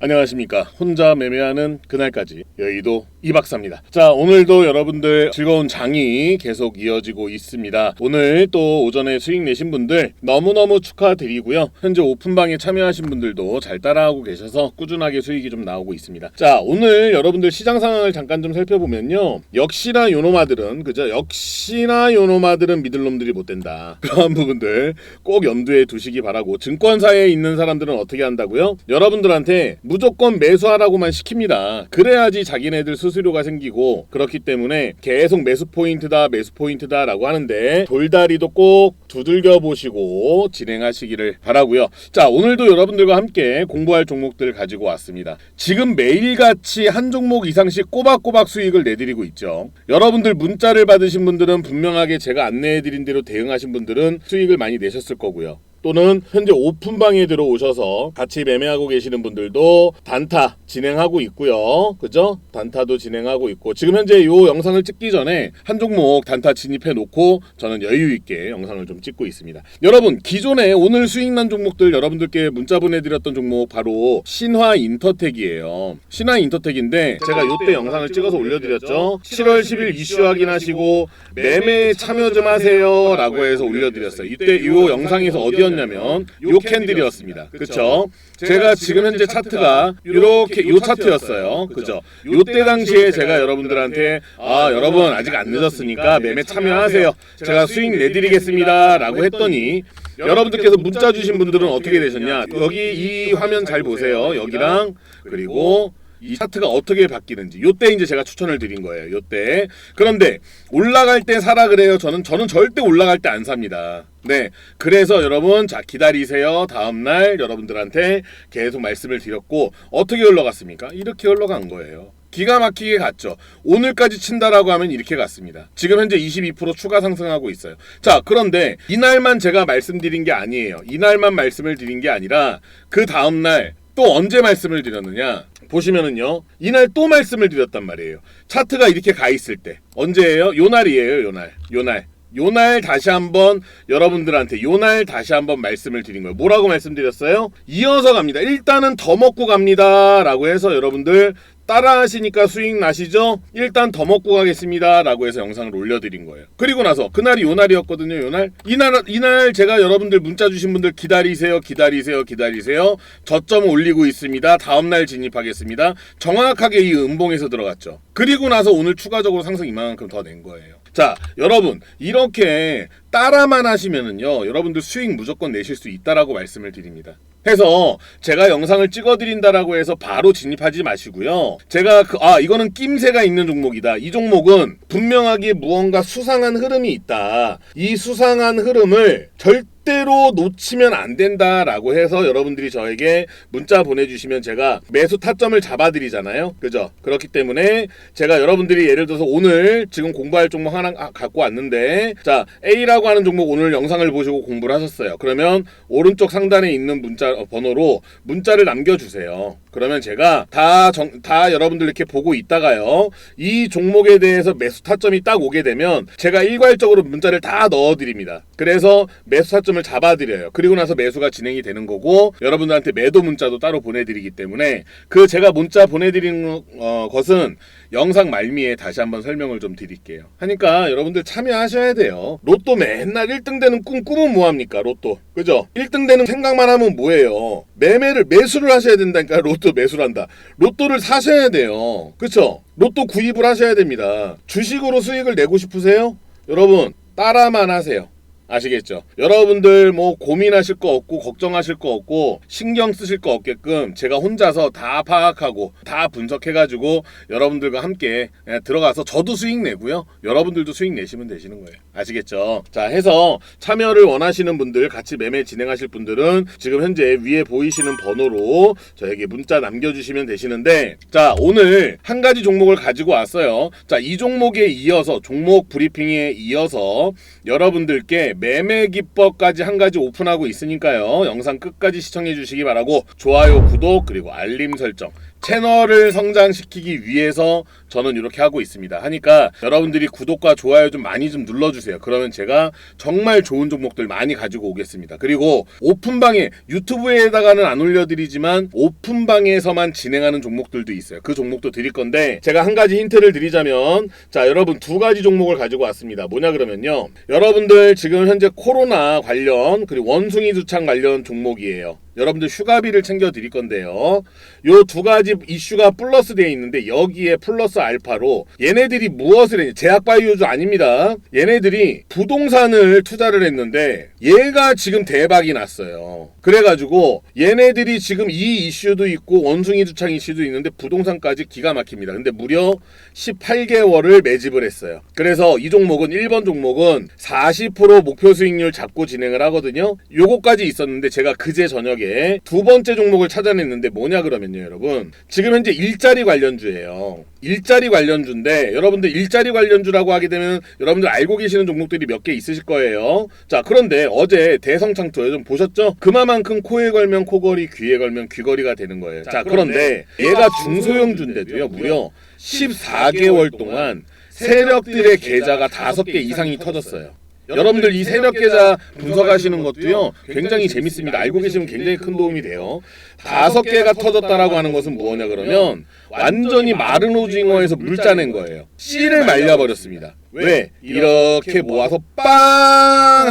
안녕하십니까. 혼자 매매하는 그날까지 여의도 이박사입니다. 자, 오늘도 여러분들 즐거운 장이 계속 이어지고 있습니다. 오늘 또 오전에 수익 내신 분들 너무너무 축하드리고요. 현재 오픈방에 참여하신 분들도 잘 따라하고 계셔서 꾸준하게 수익이 좀 나오고 있습니다. 자, 오늘 여러분들 시장 상황을 잠깐 좀 살펴보면요. 역시나 요노마들은 그죠? 역시나 요노마들은 믿을 놈들이 못 된다. 그러한 부분들 꼭 염두에 두시기 바라고 증권사에 있는 사람들은 어떻게 한다고요? 여러분들한테 무조건 매수하라고만 시킵니다. 그래야지 자기네들 수수료가 생기고 그렇기 때문에 계속 매수 포인트다 매수 포인트다 라고 하는데 돌다리도 꼭 두들겨 보시고 진행하시기를 바라고요. 자 오늘도 여러분들과 함께 공부할 종목들 가지고 왔습니다. 지금 매일같이 한 종목 이상씩 꼬박꼬박 수익을 내드리고 있죠. 여러분들 문자를 받으신 분들은 분명하게 제가 안내해드린 대로 대응하신 분들은 수익을 많이 내셨을 거고요. 또는 현재 오픈방에 들어오셔서 같이 매매하고 계시는 분들도 단타 진행하고 있고요. 그죠? 단타도 진행하고 있고 지금 현재 이 영상을 찍기 전에 한 종목 단타 진입해 놓고 저는 여유 있게 영상을 좀 찍고 있습니다. 여러분 기존에 오늘 수익 난 종목들 여러분들께 문자 보내드렸던 종목 바로 신화 인터텍이에요. 신화 인터텍인데 제가 이때 영상을 찍어서 올려드렸죠. 7월 10일 이슈 확인하시고 매매 참여 좀 하세요 라고 해서 올려드렸어요. 이때 이 영상에서 어디 였냐면 요 캔들이었습니다. 그쵸? 제가 지금 현재 차트가 이렇게 요 차트였어요. 그죠? 요때 당시에 제가 여러분들한테 아 여러분 아직 안 늦었으니까 매매 참여하세요. 제가 수익 내드리겠습니다라고 했더니 여러분들께서 문자 주신 분들은 어떻게 되셨냐? 여기 이 화면 잘 보세요. 여기랑 그리고 이 차트가 어떻게 바뀌는지 요때 이제 제가 추천을 드린 거예요. 요때. 그런데 올라갈 때 사라 그래요. 저는 저는 절대 올라갈 때 안 삽니다. 네. 그래서 여러분 자 기다리세요. 다음 날 여러분들한테 계속 말씀을 드렸고 어떻게 흘러갔습니까? 이렇게 흘러간 거예요. 기가 막히게 갔죠. 오늘까지 친다라고 하면 이렇게 갔습니다. 지금 현재 22% 추가 상승하고 있어요. 자, 그런데 이날만 제가 말씀드린 게 아니에요. 이날만 말씀을 드린 게 아니라 그 다음 날 또 언제 말씀을 드렸느냐? 보시면은요. 이날 또 말씀을 드렸단 말이에요. 차트가 이렇게 가 있을 때. 언제예요? 요 날이에요. 요 날. 요 날. 요 날 다시 한번 여러분들한테 요 날 다시 한번 말씀을 드린 거예요. 뭐라고 말씀드렸어요? 이어서 갑니다. 일단은 더 먹고 갑니다 라고 해서 여러분들 따라 하시니까 수익 나시죠? 일단 더 먹고 가겠습니다. 라고 해서 영상을 올려드린 거예요. 그리고 나서 그날이 요 날이었거든요. 요 날. 이날, 이날 제가 여러분들 문자 주신 분들 기다리세요. 기다리세요. 기다리세요. 저점 올리고 있습니다. 다음날 진입하겠습니다. 정확하게 이 음봉에서 들어갔죠. 그리고 나서 오늘 추가적으로 상승 이만큼 더 낸 거예요. 자, 여러분, 이렇게 따라만 하시면은요, 여러분들 수익 무조건 내실 수 있다라고 말씀을 드립니다. 해서 제가 영상을 찍어드린다라고 해서 바로 진입하지 마시고요. 제가 그, 아 이거는 낌새가 있는 종목이다. 이 종목은 분명하게 무언가 수상한 흐름이 있다. 이 수상한 흐름을 절대 로 놓치면 안 된다라고 해서 여러분들이 저에게 문자 보내주시면 제가 매수 타점을 잡아드리잖아요. 그죠? 그렇기 때문에 제가 여러분들이 예를 들어서 오늘 지금 공부할 종목 하나 아, 갖고 왔는데 자 A라고 하는 종목 오늘 영상을 보시고 공부를 하셨어요. 그러면 오른쪽 상단에 있는 문자 어, 번호로 문자를 남겨주세요. 그러면 제가 다, 정, 다 여러분들 이렇게 보고 있다가요. 이 종목에 대해서 매수 타점이 딱 오게 되면 제가 일괄적으로 문자를 다 넣어드립니다. 그래서 매수 타점을 잡아드려요. 그리고 나서 매수가 진행이 되는 거고 여러분들한테 매도 문자도 따로 보내드리기 때문에 그 제가 문자 보내드리는 어, 것은 영상 말미에 다시 한번 설명을 좀 드릴게요. 하니까 여러분들 참여하셔야 돼요. 로또 맨날 1등 되는 꿈 꾸면 뭐합니까? 로또. 그죠? 1등 되는 생각만 하면 뭐예요? 매매를 매수를 하셔야 된다니까 로또 매수를 한다. 로또를 사셔야 돼요. 그쵸? 로또 구입을 하셔야 됩니다. 주식으로 수익을 내고 싶으세요? 여러분 따라만 하세요. 아시겠죠? 여러분들 뭐 고민하실 거 없고 걱정하실 거 없고 신경 쓰실 거 없게끔 제가 혼자서 다 파악하고 다 분석해가지고 여러분들과 함께 예, 들어가서 저도 수익 내고요. 여러분들도 수익 내시면 되시는 거예요. 아시겠죠? 자 해서 참여를 원하시는 분들 같이 매매 진행하실 분들은 지금 현재 위에 보이시는 번호로 저에게 문자 남겨주시면 되시는데 자 오늘 한 가지 종목을 가지고 왔어요. 자 이 종목에 이어서 종목 브리핑에 이어서 여러분들께 매매 기법까지 한 가지 오픈하고 있으니까요. 영상 끝까지 시청해 주시기 바라고 좋아요, 구독 그리고 알림 설정 채널을 성장시키기 위해서 저는 이렇게 하고 있습니다. 하니까 여러분들이 구독과 좋아요 좀 많이 좀 눌러주세요. 그러면 제가 정말 좋은 종목들 많이 가지고 오겠습니다. 그리고 오픈방에 유튜브에다가는 안 올려드리지만 오픈방에서만 진행하는 종목들도 있어요. 그 종목도 드릴 건데 제가 한 가지 힌트를 드리자면 자 여러분 두 가지 종목을 가지고 왔습니다. 뭐냐 그러면요. 여러분들 지금 현재 코로나 관련 그리고 원숭이 두창 관련 종목이에요. 여러분들 휴가비를 챙겨 드릴 건데요. 요 두 가지 이슈가 플러스 되어 있는데 여기에 플러스 알파로 얘네들이 무엇을 했냐? 제약 바이오주 아닙니다. 얘네들이 부동산을 투자를 했는데 얘가 지금 대박이 났어요. 그래가지고 얘네들이 지금 이 이슈도 있고 원숭이 두창 이슈도 있는데 부동산까지 기가 막힙니다. 근데 무려 18개월을 매집을 했어요. 그래서 이 종목은 1번 종목은 40% 목표 수익률 잡고 진행을 하거든요. 요거까지 있었는데 제가 그제 저녁에 두 번째 종목을 찾아냈는데 뭐냐 그러면요, 여러분. 지금 현재 일자리 관련주예요. 일자리 관련주인데 여러분들 일자리 관련주라고 하게 되면 여러분들 알고 계시는 종목들이 몇 개 있으실 거예요. 자, 그런데 어제 대성창투 좀 보셨죠? 그만큼 코에 걸면 코걸이, 귀에 걸면 귀걸이가 되는 거예요. 자, 그런데 얘가 중소형주인데도요, 무려 14개월 동안 세력들의 계좌가 다섯 개 이상이 터졌어요. 여러분들 이 세력 계좌 분석하시는 것도요 굉장히 재밌습니다. 알고 계시면 굉장히 큰 도움이 돼요. 다섯 개가 터졌다라고 하는 것은 뭐냐 그러면 완전히 마른 오징어에서 물 짜낸 거예요. 씨를 말려버렸습니다. 왜? 이렇게 모아서 빵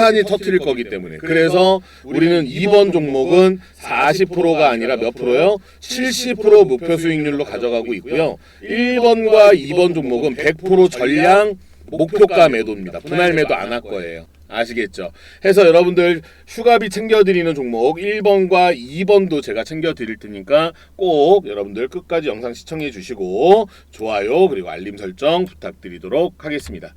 하니 터트릴 거기 때문에. 그래서 우리는 2번 종목은 40%가 아니라 몇 프로요? 70% 목표 수익률로 가져가고 있고요. 1번과 2번 종목은 100% 전량 목표가 매도입니다. 분할 매도 안 할 거예요. 아시겠죠? 해서 여러분들 휴가비 챙겨드리는 종목 1번과 2번도 제가 챙겨드릴 테니까 꼭 여러분들 끝까지 영상 시청해 주시고 좋아요 그리고 알림 설정 부탁드리도록 하겠습니다.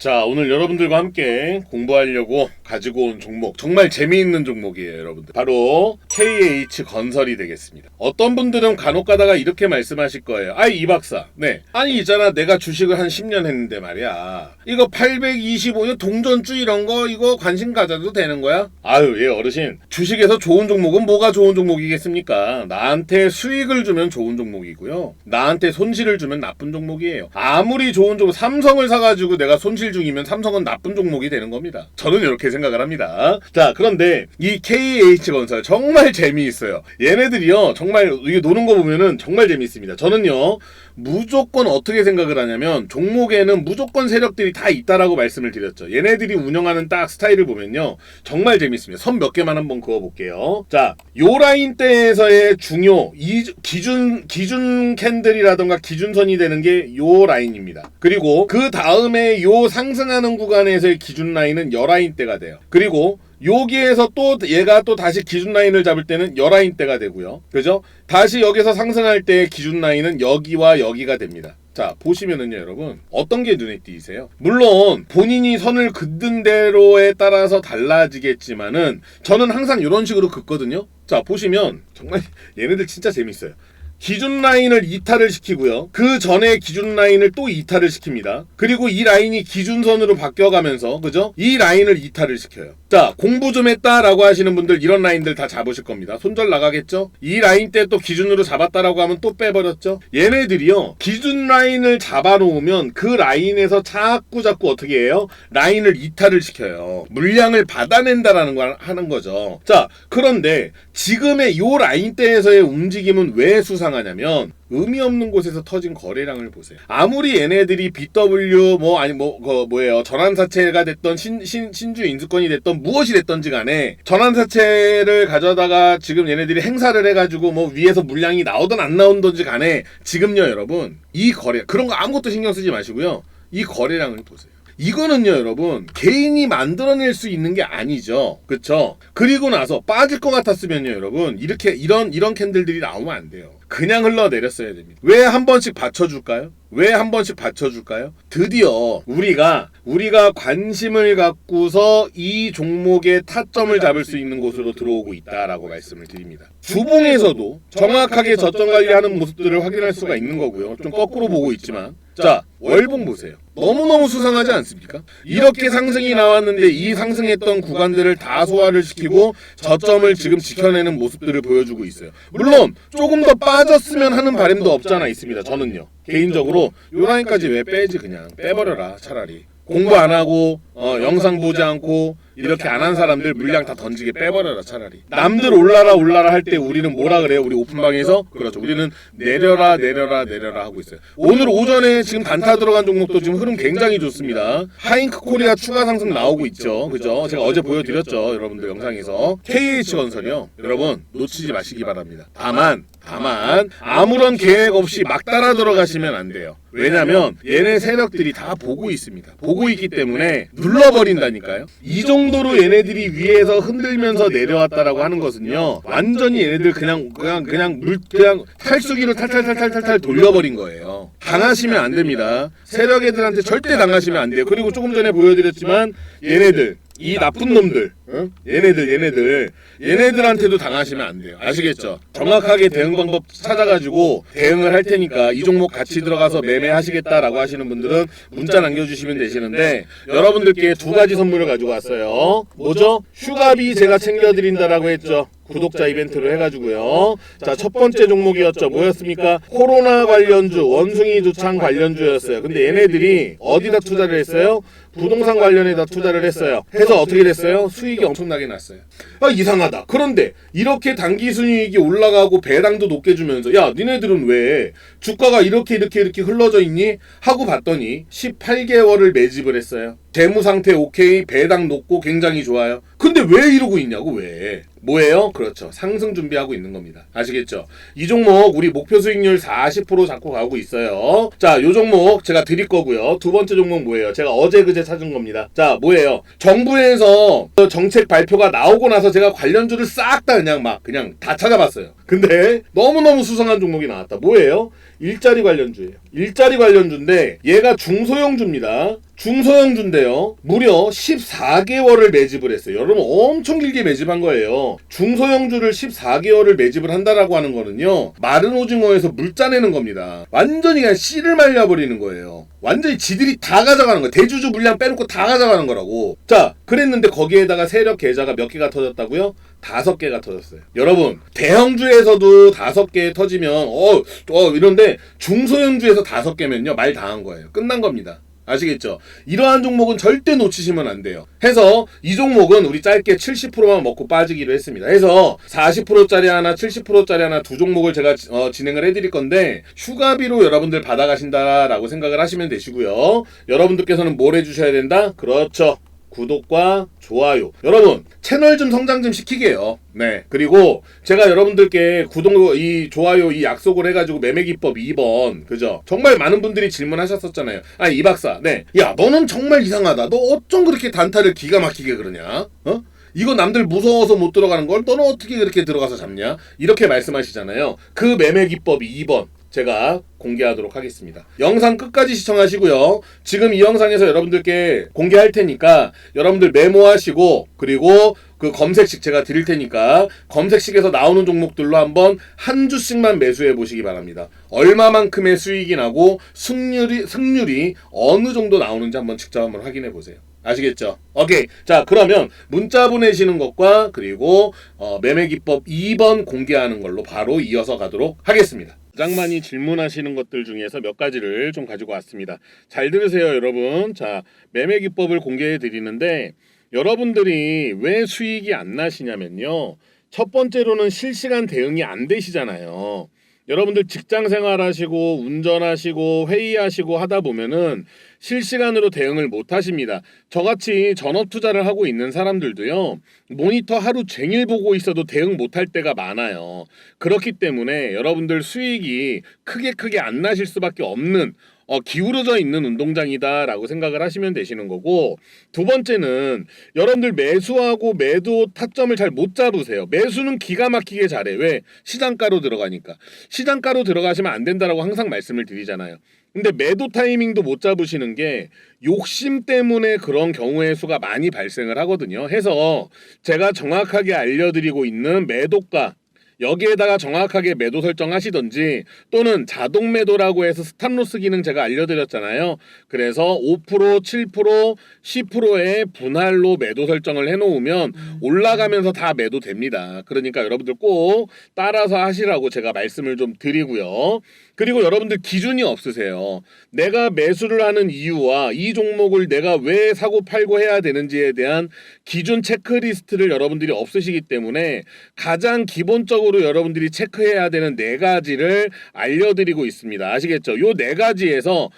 자 오늘 여러분들과 함께 공부하려고 가지고 온 종목 정말 재미있는 종목이에요 여러분들. 바로 KH 건설이 되겠습니다. 어떤 분들은 간혹 가다가 이렇게 말씀하실 거예요. 아이 이 박사. 네. 아니 있잖아. 내가 주식을 한 10년 했는데 말이야. 이거 825년 동전주 이런 거 이거 관심 가져도 되는 거야? 아유 예 어르신. 주식에서 좋은 종목은 뭐가 좋은 종목이겠습니까? 나한테 수익을 주면 좋은 종목이고요. 나한테 손실을 주면 나쁜 종목이에요. 아무리 좋은 종목 삼성을 사가지고 내가 손실 중이면 삼성은 나쁜 종목이 되는 겁니다. 저는 이렇게 생각을 합니다. 자, 그런데 이 KH건설 정말 재미있어요. 얘네들이요, 정말 이게 노는 거 보면은 정말 재미있습니다. 저는요, 무조건 어떻게 생각을 하냐면 종목에는 무조건 세력들이 다 있다라고 말씀을 드렸죠. 얘네들이 운영하는 딱 스타일을 보면요. 정말 재밌습니다. 선 몇 개만 한번 그어 볼게요. 자, 요 라인 대에서의 중요 이 기준 기준 캔들이라던가 기준선이 되는 게 요 라인입니다. 그리고 그 다음에 요 상 승하는 구간에서의 기준 라인은 여 라인 대가 돼요. 그리고 여기에서 또 얘가 또 다시 기준 라인을 잡을 때는 여라인 대가 되고요. 그죠? 다시 여기서 상승할 때 기준 라인은 여기와 여기가 됩니다. 자, 보시면은요, 여러분. 어떤 게 눈에 띄세요? 물론, 본인이 선을 긋는 대로에 따라서 달라지겠지만은, 저는 항상 이런 식으로 긋거든요. 자, 보시면, 정말 얘네들 진짜 재밌어요. 기준 라인을 이탈을 시키고요. 그 전에 기준 라인을 또 이탈을 시킵니다. 그리고 이 라인이 기준선으로 바뀌어가면서 그죠? 이 라인을 이탈을 시켜요. 자 공부 좀 했다라고 하시는 분들 이런 라인들 다 잡으실 겁니다. 손절 나가겠죠? 이 라인 때 또 기준으로 잡았다라고 하면 또 빼버렸죠? 얘네들이요. 기준 라인을 잡아놓으면 그 라인에서 자꾸 자꾸 어떻게 해요? 라인을 이탈을 시켜요. 물량을 받아낸다라는 걸 하는 거죠. 자 그런데 지금의 요 라인대에서의 움직임은 왜 수상 하냐면 의미 없는 곳에서 터진 거래량을 보세요. 아무리 얘네들이 BW 뭐 아니 뭐 그 뭐예요 전환사채가 됐던 신, 신 신주 인수권이 됐던 무엇이 됐던지 간에 전환사채를 가져다가 지금 얘네들이 행사를 해가지고 뭐 위에서 물량이 나오든 안 나오든지 간에 지금요 여러분 이 거래 그런 거 아무것도 신경 쓰지 마시고요 이 거래량을 보세요. 이거는요, 여러분, 개인이 만들어낼 수 있는 게 아니죠. 그쵸? 그리고 나서 빠질 것 같았으면요, 여러분, 이렇게, 이런, 이런 캔들들이 나오면 안 돼요. 그냥 흘러내렸어야 됩니다. 왜 한 번씩 받쳐줄까요? 왜 한 번씩 받쳐줄까요? 드디어 우리가, 우리가 관심을 갖고서 이 종목의 타점을 잡을 수 있는 곳으로 들어오고 있다라고 말씀을 드립니다. 주봉에서도 정확하게 저점 관리하는 모습들을 확인할 수가 있는 거고요. 좀 거꾸로 보고 있지만. 자 월봉 보세요. 너무너무 수상하지 않습니까? 이렇게 상승이 나왔는데 이 상승했던 구간들을 다 소화를 시키고 저점을 지금 지켜내는 모습들을 보여주고 있어요. 물론 조금 더 빠졌으면 하는 바람도 없잖아 있습니다. 저는요. 개인적으로 요 라인까지 왜 빼지 그냥 빼버려라 차라리. 공부 안 하고 어, 영상 보지 않고 이렇게 안 한 사람들 물량 다 던지게 빼버려라 차라리. 남들 올라라 올라라 할 때 우리는 뭐라 그래요 우리 오픈방에서? 그렇죠. 우리는 내려라 내려라 내려라 하고 있어요. 오늘 오전에 지금 단타 들어간 종목도 지금 흐름 굉장히 좋습니다. 하잉크 코리아 추가 상승 나오고 있죠. 그죠? 제가 어제 보여드렸죠 여러분들 영상에서. KH건설이요. 여러분 놓치지 마시기 바랍니다. 다만 다만 아무런 계획 없이 막 따라 들어가시면 안 돼요. 왜냐면 얘네 세력들이 다 보고 있습니다. 보고 있기 때문에 눌러버린다니까요. 이 정도로 얘네들이 위에서 흔들면서 내려왔다라고 하는 것은요. 완전히 얘네들 그냥 그냥 그냥 물 그냥 탈수기로 탈탈탈탈탈탈 돌려버린 거예요. 당하시면 안 됩니다. 세력 애들한테 절대 당하시면 안 돼요. 그리고 조금 전에 보여드렸지만 얘네들 이 나쁜 놈들, 응? 얘네들, 얘네들, 얘네들한테도 당하시면 안 돼요. 아시겠죠? 정확하게 대응 방법 찾아가지고 대응을 할 테니까 이 종목 같이 들어가서 매매하시겠다라고 하시는 분들은 문자 남겨주시면 되시는데 여러분들께 두 가지 선물을 가지고 왔어요. 뭐죠? 휴가비 제가 챙겨드린다라고 했죠. 구독자 이벤트로 해가지고요. 자, 첫 번째 종목이었죠. 뭐였습니까? 코로나 관련주, 원숭이 두창 관련주였어요. 근데 얘네들이 어디다 투자를 했어요? 부동산 관련에다 투자를 했어요. 해서 어떻게 됐어요? 수익이 엄청나게 났어요. 아, 이상하다. 그런데 이렇게 단기 순이익이 올라가고 배당도 높게 주면서 야, 니네들은 왜 주가가 이렇게 이렇게 이렇게 흘러져 있니? 하고 봤더니 18개월을 매집을 했어요. 재무 상태 오케이, 배당 높고 굉장히 좋아요. 근데 왜 이러고 있냐고 왜? 뭐예요? 그렇죠. 상승 준비하고 있는 겁니다. 아시겠죠? 이 종목 우리 목표 수익률 40% 잡고 가고 있어요. 자, 요 종목 제가 드릴 거고요. 두 번째 종목 뭐예요? 제가 어제 그제 찾은 겁니다. 자, 뭐예요? 정부에서 정책 발표가 나오고 나서 제가 관련주를 싹 다 그냥 막 그냥 다 찾아봤어요. 근데 너무너무 수상한 종목이 나왔다. 뭐예요? 일자리 관련주예요. 일자리 관련주인데 얘가 중소형주입니다. 중소형주인데요. 무려 14개월을 매집을 했어요. 여러분 엄청 길게 매집한 거예요. 중소형주를 14개월을 매집을 한다라고 하는 거는요. 마른 오징어에서 물 짜내는 겁니다. 완전히 그냥 씨를 말려버리는 거예요. 완전히 지들이 다 가져가는 거예요. 대주주 물량 빼놓고 다 가져가는 거라고. 자, 그랬는데 거기에다가 세력 계좌가 몇 개가 터졌다고요? 다섯 개가 터졌어요. 여러분, 대형주에서도 다섯 개 터지면, 어, 어, 이런데 중소형주에서 다섯 개면요, 말다한 거예요. 끝난 겁니다. 아시겠죠? 이러한 종목은 절대 놓치시면 안 돼요. 해서 이 종목은 우리 짧게 70%만 먹고 빠지기로 했습니다. 해서 40%짜리 하나, 70%짜리 하나 두 종목을 제가 어, 진행을 해드릴 건데 휴가비로 여러분들 받아가신다라고 생각을 하시면 되시고요. 여러분들께서는 뭘 해주셔야 된다? 그렇죠. 구독과 좋아요. 여러분, 채널 좀 성장 좀 시키게요. 네. 그리고 제가 여러분들께 구독, 이 좋아요, 이 약속을 해가지고 매매기법 2번. 그죠? 정말 많은 분들이 질문하셨었잖아요. 아, 이 박사. 네. 야, 너는 정말 이상하다. 너 어쩜 그렇게 단타를 기가 막히게 그러냐? 어? 이거 남들 무서워서 못 들어가는 걸 너는 어떻게 그렇게 들어가서 잡냐? 이렇게 말씀하시잖아요. 그 매매 기법이 2번. 제가 공개하도록 하겠습니다. 영상 끝까지 시청하시고요. 지금 이 영상에서 여러분들께 공개할 테니까 여러분들 메모하시고 그리고 그 검색식 제가 드릴 테니까 검색식에서 나오는 종목들로 한번 한 주씩만 매수해 보시기 바랍니다. 얼마만큼의 수익이 나고 승률이 승률이 어느 정도 나오는지 한번 직접 한번 확인해 보세요. 아시겠죠? 오케이. 자, 그러면 문자 보내시는 것과 그리고 어, 매매 기법 2번 공개하는 걸로 바로 이어서 가도록 하겠습니다. 가장 많이 질문하시는 것들 중에서 몇 가지를 좀 가지고 왔습니다. 잘 들으세요, 여러분. 자, 매매 기법을 공개해 드리는데 여러분들이 왜 수익이 안 나시냐면요. 첫 번째로는 실시간 대응이 안 되시잖아요. 여러분들 직장 생활하시고 운전하시고 회의하시고 하다 보면은 실시간으로 대응을 못 하십니다. 저같이 전업 투자를 하고 있는 사람들도요. 모니터 하루 종일 보고 있어도 대응 못 할 때가 많아요. 그렇기 때문에 여러분들 수익이 크게 크게 안 나실 수밖에 없는 어, 기울어져 있는 운동장이다라고 생각을 하시면 되시는 거고 두 번째는 여러분들 매수하고 매도 타점을 잘 못 잡으세요. 매수는 기가 막히게 잘해. 왜? 시장가로 들어가니까. 시장가로 들어가시면 안 된다라고 항상 말씀을 드리잖아요. 근데 매도 타이밍도 못 잡으시는 게 욕심 때문에 그런 경우의 수가 많이 발생을 하거든요. 해서 제가 정확하게 알려드리고 있는 매도가 여기에다가 정확하게 매도 설정하시던지 또는 자동 매도라고 해서 스탑로스 기능 제가 알려드렸잖아요. 그래서 5%, 7%, 10%의 분할로 매도 설정을 해놓으면 올라가면서 다 매도 됩니다. 그러니까 여러분들 꼭 따라서 하시라고 제가 말씀을 좀 드리고요. 그리고 여러분들 기준이 없으세요. 내가 매수를 하는 이유와 이 종목을 내가 왜 사고 팔고 해야 되는지에 대한 기준 체크리스트를 여러분들이 없으시기 때문에 가장 기본적으로 여러분들이 체크해야 되는 네 가지를 알려드리고 있습니다. 아시겠죠? 요 네 가지에서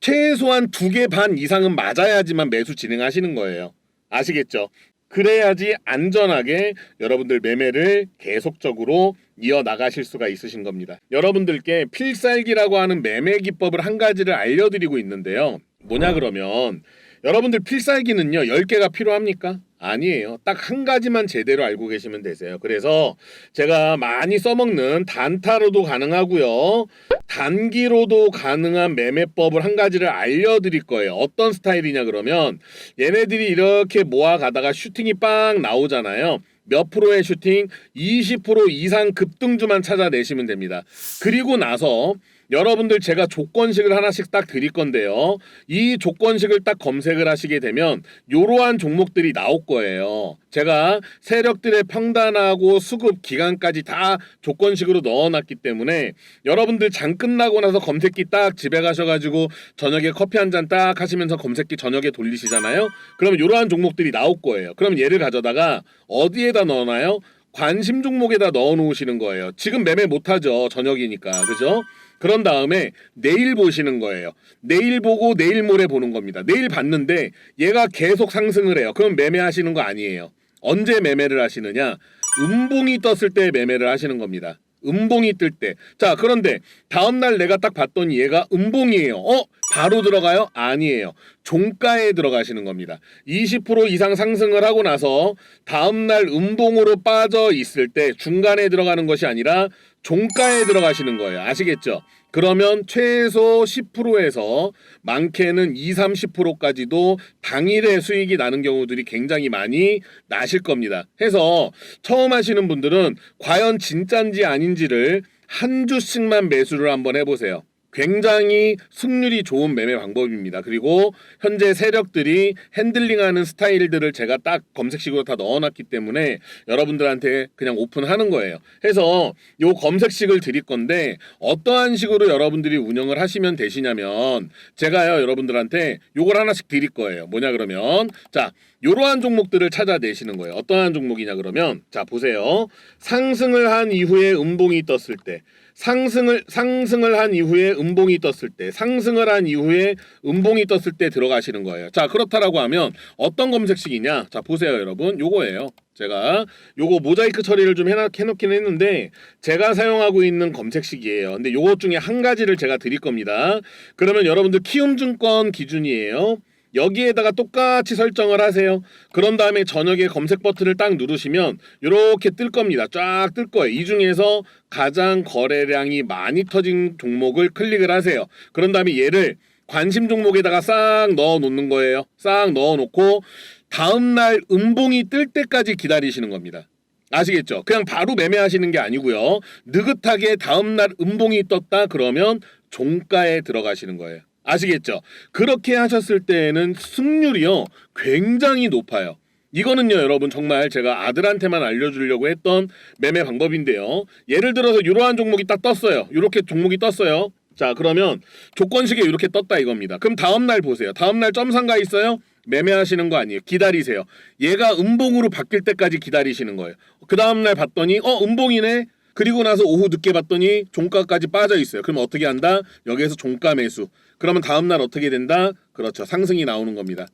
최소한 두 개 반 이상은 맞아야지만 매수 진행하시는 거예요. 아시겠죠? 그래야지 안전하게 여러분들 매매를 계속적으로 이어 나가실 수가 있으신 겁니다. 여러분들께 필살기라고 하는 매매 기법을 한 가지를 알려드리고 있는데요. 뭐냐 그러면 여러분들 필살기는요 10개가 필요합니까? 아니에요. 딱 한 가지만 제대로 알고 계시면 되세요. 그래서 제가 많이 써먹는 단타로도 가능하고요. 단기로도 가능한 매매법을 한 가지를 알려드릴 거예요. 어떤 스타일이냐 그러면 얘네들이 이렇게 모아가다가 슈팅이 빵 나오잖아요. 몇 프로의 슈팅? 20% 이상 급등주만 찾아내시면 됩니다. 그리고 나서 여러분들 제가 조건식을 하나씩 딱 드릴 건데요. 이 조건식을 딱 검색을 하시게 되면 이러한 종목들이 나올 거예요. 제가 세력들의 평단하고 수급 기간까지 다 조건식으로 넣어놨기 때문에 여러분들 장 끝나고 나서 검색기 딱 집에 가셔가지고 저녁에 커피 한 잔 딱 하시면서 검색기 저녁에 돌리시잖아요. 그러면 이러한 종목들이 나올 거예요. 그럼 얘를 가져다가 어디에다 넣어놔요? 관심 종목에다 넣어 놓으시는 거예요. 지금 매매 못 하죠. 저녁이니까. 그죠? 그런 다음에 내일 보시는 거예요. 내일 보고 내일 모레 보는 겁니다. 내일 봤는데 얘가 계속 상승을 해요. 그럼 매매하시는 거 아니에요. 언제 매매를 하시느냐? 음봉이 떴을 때 매매를 하시는 겁니다. 음봉이 뜰 때. 자, 그런데 다음날 내가 딱 봤더니 얘가 음봉이에요. 어? 바로 들어가요? 아니에요. 종가에 들어가시는 겁니다. 20% 이상 상승을 하고 나서 다음날 음봉으로 빠져 있을 때 중간에 들어가는 것이 아니라 종가에 들어가시는 거예요. 아시겠죠? 그러면 최소 10%에서 많게는 2, 30%까지도 당일에 수익이 나는 경우들이 굉장히 많이 나실 겁니다. 해서 처음 하시는 분들은 과연 진짠지 아닌지를 한 주씩만 매수를 한번 해보세요. 굉장히 승률이 좋은 매매 방법입니다. 그리고 현재 세력들이 핸들링하는 스타일들을 제가 딱 검색식으로 다 넣어놨기 때문에 여러분들한테 그냥 오픈하는 거예요. 해서 요 검색식을 드릴 건데 어떠한 식으로 여러분들이 운영을 하시면 되시냐면 제가요 여러분들한테 요걸 하나씩 드릴 거예요. 뭐냐 그러면 자 이러한 종목들을 찾아내시는 거예요. 어떠한 종목이냐 그러면 자 보세요. 상승을 한 이후에 음봉이 떴을 때 상승을 상승을 한 이후에 음봉이 떴을 때 상승을 한 이후에 음봉이 떴을 때 들어가시는 거예요. 자 그렇다라고 하면 어떤 검색식이냐? 자 보세요 여러분 요거예요. 제가 요거 모자이크 처리를 좀 해놔, 해놓긴 했는데 제가 사용하고 있는 검색식이에요. 근데 요것 중에 한 가지를 제가 드릴 겁니다. 그러면 여러분들 키움증권 기준이에요. 여기에다가 똑같이 설정을 하세요. 그런 다음에 저녁에 검색 버튼을 딱 누르시면 이렇게 뜰 겁니다. 쫙 뜰 거예요. 이 중에서 가장 거래량이 많이 터진 종목을 클릭을 하세요. 그런 다음에 얘를 관심 종목에다가 싹 넣어 놓는 거예요. 싹 넣어 놓고 다음 날 음봉이 뜰 때까지 기다리시는 겁니다. 아시겠죠? 그냥 바로 매매하시는 게 아니고요. 느긋하게 다음 날 음봉이 떴다 그러면 종가에 들어가시는 거예요. 아시겠죠? 그렇게 하셨을 때에는 승률이요 굉장히 높아요. 이거는요 여러분 정말 제가 아들한테만 알려주려고 했던 매매 방법인데요. 예를 들어서 이러한 종목이 딱 떴어요. 이렇게 종목이 떴어요. 자 그러면 조건식에 이렇게 떴다 이겁니다. 그럼 다음 날 보세요. 다음 날 점상가 있어요? 매매하시는 거 아니에요. 기다리세요. 얘가 음봉으로 바뀔 때까지 기다리시는 거예요. 그 다음 날 봤더니 어 음봉이네. 그리고 나서 오후 늦게 봤더니 종가까지 빠져 있어요. 그럼 어떻게 한다? 여기에서 종가 매수. 그러면 다음 날 어떻게 된다? 그렇죠. 상승이 나오는 겁니다.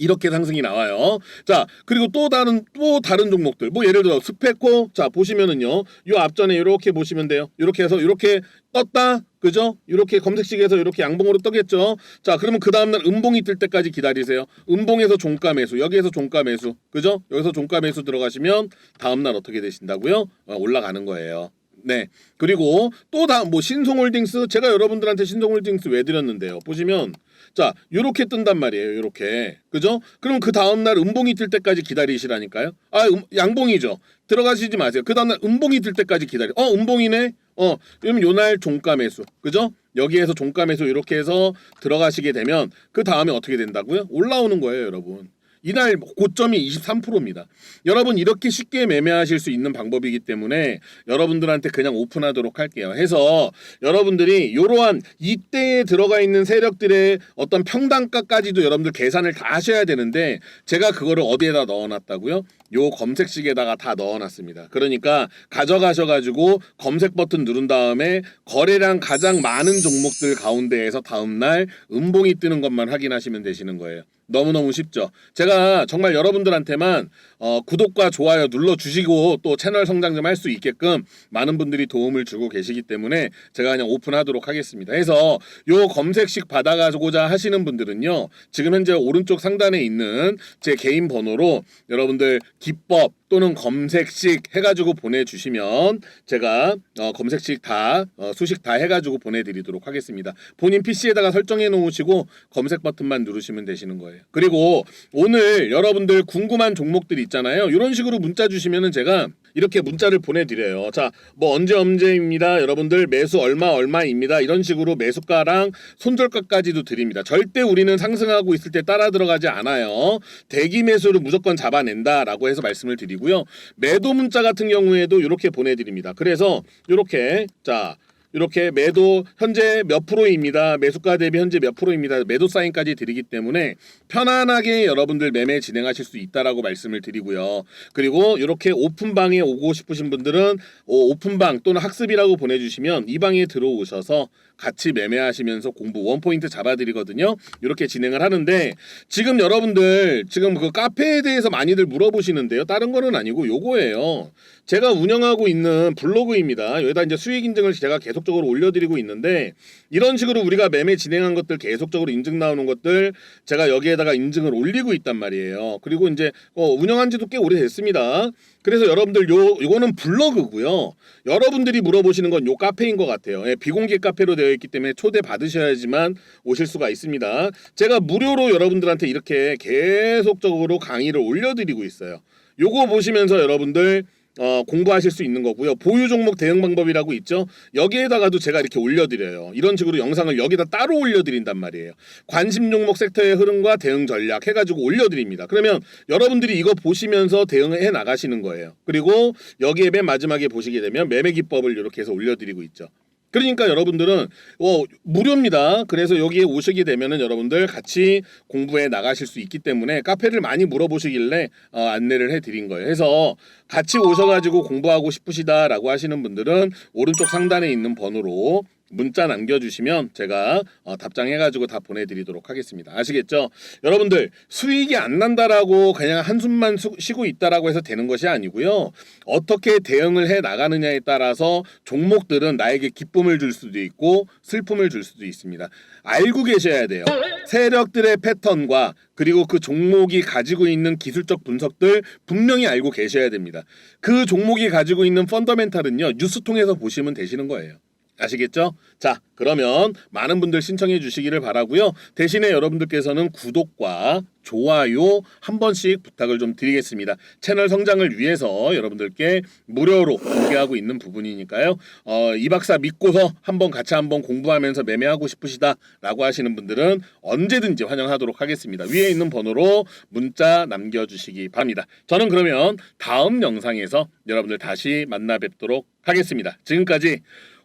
이렇게 상승이 나와요. 자, 그리고 또 다른 또 다른 종목들. 뭐 예를 들어 스페코 자, 보시면은요. 요 앞전에 이렇게 보시면 돼요. 이렇게 해서 이렇게 떴다. 그죠? 이렇게 검색식에서 이렇게 양봉으로 떠겠죠. 자, 그러면 그 다음 날 음봉이 뜰 때까지 기다리세요. 음봉에서 종가 매수, 여기에서 종가 매수. 그죠? 여기서 종가 매수 들어가시면 다음 날 어떻게 되신다고요? 어, 올라가는 거예요. 네. 그리고 또다뭐 신송홀딩스 제가 여러분들한테 신송홀딩스 왜 드렸는데요. 보시면 자, 요렇게 뜬단 말이에요. 요렇게. 그죠? 그럼 그 다음 날 음봉이 뜰 때까지 기다리시라니까요. 아, 음, 양봉이죠. 들어가시지 마세요. 그 다음 날 음봉이 뜰 때까지 기다려. 어, 음봉이네. 어, 그러면 요날 종가 매수. 그죠? 여기에서 종가 매수 이렇게 해서 들어가시게 되면 그 다음에 어떻게 된다고요? 올라오는 거예요, 여러분. 이날 고점이 23%입니다. 여러분 이렇게 쉽게 매매하실 수 있는 방법이기 때문에 여러분들한테 그냥 오픈하도록 할게요. 해서 여러분들이 이러한 이때에 들어가 있는 세력들의 어떤 평단가까지도 여러분들 계산을 다 하셔야 되는데 제가 그거를 어디에다 넣어놨다고요? 요 검색식에다가 다 넣어놨습니다. 그러니까 가져가셔가지고 검색 버튼 누른 다음에 거래량 가장 많은 종목들 가운데에서 다음날 음봉이 뜨는 것만 확인하시면 되시는 거예요. 너무너무 쉽죠. 제가 정말 여러분들한테만 어, 구독과 좋아요 눌러주시고 또 채널 성장 좀 할 수 있게끔 많은 분들이 도움을 주고 계시기 때문에 제가 그냥 오픈하도록 하겠습니다. 해서 요 검색식 받아가고자 하시는 분들은요. 지금 현재 오른쪽 상단에 있는 제 개인 번호로 여러분들 기법 또는 검색식 해가지고 보내주시면 제가 어, 검색식 다 어, 수식 다 해가지고 보내드리도록 하겠습니다. 본인 PC에다가 설정해 놓으시고 검색 버튼만 누르시면 되시는 거예요. 그리고 오늘 여러분들 궁금한 종목들 있잖아요. 이런 식으로 문자 주시면은 제가 이렇게 문자를 보내드려요. 자, 뭐 언제 언제입니다. 여러분들 매수 얼마 얼마입니다. 이런 식으로 매수가랑 손절가까지도 드립니다. 절대 우리는 상승하고 있을 때 따라 들어가지 않아요. 대기 매수를 무조건 잡아낸다라고 해서 말씀을 드리고요. 매도 문자 같은 경우에도 이렇게 보내드립니다. 그래서 이렇게 자. 이렇게 매도 현재 몇 프로입니다. 매수가 대비 현재 몇 프로입니다. 매도 사인까지 드리기 때문에 편안하게 여러분들 매매 진행하실 수 있다라고 말씀을 드리고요. 그리고 이렇게 오픈방에 오고 싶으신 분들은 어, 오픈방 또는 학습이라고 보내주시면 이 방에 들어오셔서 같이 매매하시면서 공부 원포인트 잡아드리거든요. 이렇게 진행을 하는데 지금 여러분들 지금 그 카페에 대해서 많이들 물어보시는데요. 다른 거는 아니고 요거예요. 제가 운영하고 있는 블로그입니다. 여기다 이제 수익 인증을 제가 계속적으로 올려드리고 있는데 이런 식으로 우리가 매매 진행한 것들 계속적으로 인증 나오는 것들 제가 여기에다가 인증을 올리고 있단 말이에요. 그리고 이제 어, 운영한 지도 꽤 오래됐습니다. 그래서 여러분들 요 요거는 블로그고요. 여러분들이 물어보시는 건 요 카페인 것 같아요. 예, 비공개 카페로 되어 있기 때문에 초대 받으셔야지만 오실 수가 있습니다. 제가 무료로 여러분들한테 이렇게 계속적으로 강의를 올려드리고 있어요. 요거 보시면서 여러분들 어, 공부하실 수 있는 거고요. 보유 종목 대응 방법이라고 있죠. 여기에다가도 제가 이렇게 올려드려요. 이런 식으로 영상을 여기다 따로 올려드린단 말이에요. 관심 종목 섹터의 흐름과 대응 전략 해가지고 올려드립니다. 그러면 여러분들이 이거 보시면서 대응해 나가시는 거예요. 그리고 여기에 맨 마지막에 보시게 되면 매매 기법을 이렇게 해서 올려드리고 있죠. 그러니까 여러분들은 어, 무료입니다. 그래서 여기에 오시게 되면은 여러분들 같이 공부해 나가실 수 있기 때문에 카페를 많이 물어보시길래 어, 안내를 해드린 거예요. 해서 같이 오셔가지고 공부하고 싶으시다라고 하시는 분들은 오른쪽 상단에 있는 번호로 문자 남겨주시면 제가 어, 답장해가지고 다 보내드리도록 하겠습니다. 아시겠죠? 여러분들 수익이 안 난다라고 그냥 한숨만 수- 쉬고 있다라고 해서 되는 것이 아니고요. 어떻게 대응을 해 나가느냐에 따라서 종목들은 나에게 기쁨을 줄 수도 있고 슬픔을 줄 수도 있습니다. 알고 계셔야 돼요. 세력들의 패턴과 그리고 그 종목이 가지고 있는 기술적 분석들 분명히 알고 계셔야 됩니다. 그 종목이 가지고 있는 펀더멘탈은요 뉴스 통해서 보시면 되시는 거예요. 아시겠죠? 자, 그러면 많은 분들 신청해 주시기를 바라고요. 대신에 여러분들께서는 구독과 좋아요 한 번씩 부탁을 좀 드리겠습니다. 채널 성장을 위해서 여러분들께 무료로 공개하고 있는 부분이니까요. 어, 이 박사 믿고서 한번 같이 한번 공부하면서 매매하고 싶으시다라고 하시는 분들은 언제든지 환영하도록 하겠습니다. 위에 있는 번호로 문자 남겨주시기 바랍니다. 저는 그러면 다음 영상에서 여러분들 다시 만나 뵙도록 하겠습니다. 지금까지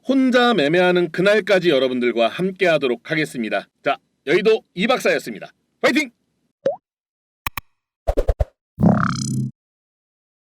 혼자 매매하는 그날까지 여러분들과 함께 하도록 하겠습니다. 자, 여의도 이 박사였습니다. 파이팅!